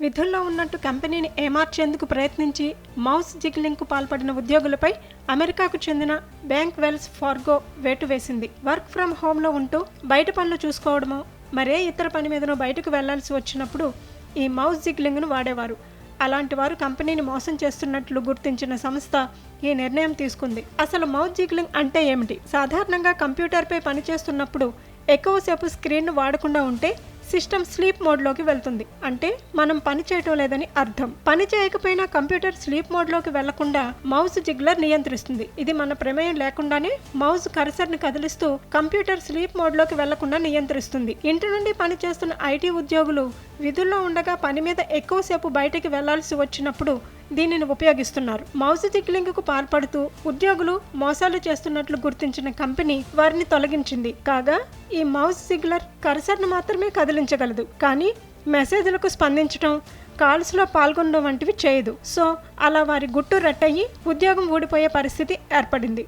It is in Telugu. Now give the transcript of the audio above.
విధుల్లో ఉన్నట్టు కంపెనీని ఏమార్చేందుకు ప్రయత్నించి మౌస్ జిగ్లింగ్కు పాల్పడిన ఉద్యోగులపై అమెరికాకు చెందిన బ్యాంక్ వెల్స్ ఫార్గో వేటు వేసింది. వర్క్ ఫ్రమ్ హోమ్లో ఉంటూ బయట పనులు చూసుకోవడమో మరే ఇతర పని మీదనో బయటకు వెళ్ళాల్సి వచ్చినప్పుడు ఈ మౌస్ జిగ్లింగ్ను వాడేవారు. అలాంటి వారు కంపెనీని మోసం చేస్తున్నట్లు గుర్తించిన సంస్థ ఈ నిర్ణయం తీసుకుంది. అసలు మౌత్ జిగ్లింగ్ అంటే ఏమిటి? సాధారణంగా కంప్యూటర్పై పనిచేస్తున్నప్పుడు ఎక్కువసేపు స్క్రీన్ను వాడకుండా ఉంటే సిస్టమ్ స్లీప్ మోడ్లోకి వెళ్తుంది. అంటే మనం పని చేయటం లేదని అర్థం. పని చేయకపోయినా కంప్యూటర్ స్లీప్ మోడ్లోకి వెళ్ళకుండా మౌస్ జిగ్లర్ నియంత్రిస్తుంది. ఇది మన ప్రమేయం లేకుండానే మౌస్ కర్సర్ని కదిలిస్తూ కంప్యూటర్ స్లీప్ మోడ్లోకి వెళ్ళకుండా నియంత్రిస్తుంది. ఇంటి నుండి పని చేస్తున్న ఐటీ ఉద్యోగులు విధుల్లో ఉండగా పని మీద ఎక్కువసేపు బయటకి వెళ్ళాల్సి వచ్చినప్పుడు దీనిని ఉపయోగిస్తున్నారు. మౌస్ జిగ్లింగ్కు పాల్పడుతూ ఉద్యోగులు మోసాలు చేస్తున్నట్లు గుర్తించిన కంపెనీ వారిని తొలగించింది. కాగా ఈ మౌస్ సిగ్లర్ కర్సర్ను మాత్రమే కదిలించగలదు. కానీ మెసేజ్లకు స్పందించడం కాల్స్లో పాల్గొనడం వంటివి చేయదు. సో అలా వారి గుట్టు రట్టయి ఉద్యోగం ఊడిపోయే పరిస్థితి ఏర్పడింది.